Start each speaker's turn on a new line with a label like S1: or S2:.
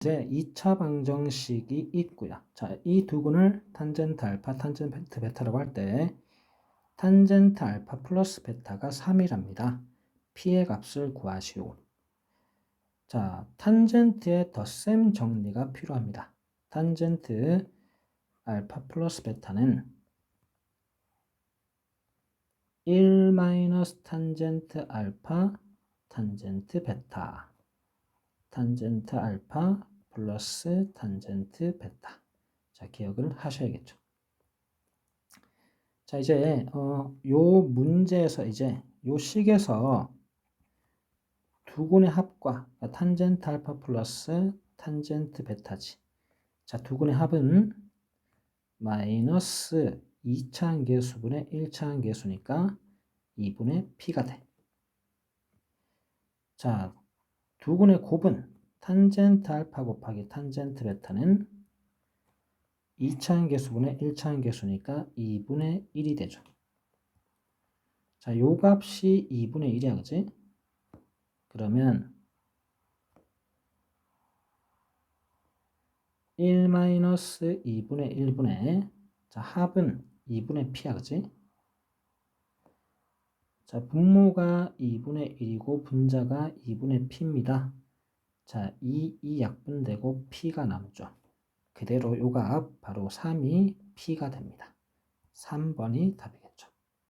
S1: 이제 2차 방정식이 있고요. 자, 이 두근을 탄젠트 알파, 탄젠트 베타라고 할 때 탄젠트 알파 플러스 베타가 3이랍니다. p의 값을 구하시오. 자, 탄젠트의 덧셈 정리가 필요합니다. 탄젠트 알파 플러스 베타는 1 마이너스 탄젠트 알파 탄젠트 베타 탄젠트 알파 플러스 탄젠트 베타. 자 기억을 하셔야겠죠. 자 이제 어, 요 문제에서 이제 요 식에서 두근의 합과 그러니까 탄젠트 알파 플러스 탄젠트 베타지. 자 두근의 합은 마이너스 2차 계수분의 1차 계수니까 2분의 p가 돼. 자, 두 근의 곱은 탄젠트 알파 곱하기 탄젠트 베타는 2차 계수분의 1차 계수니까 2분의 1이 되죠. 자, 요 값이 2분의 1이야, 그지? 그러면 1 마이너스 2분의 1분의 자, 합은 2분의 p야, 그지? 자, 분모가 2분의 1이고 분자가 2분의 p입니다. 자, 2, 2 약분되고 p가 남죠. 그대로 요값 바로 3이 p가 됩니다. 3번이 답이겠습니다.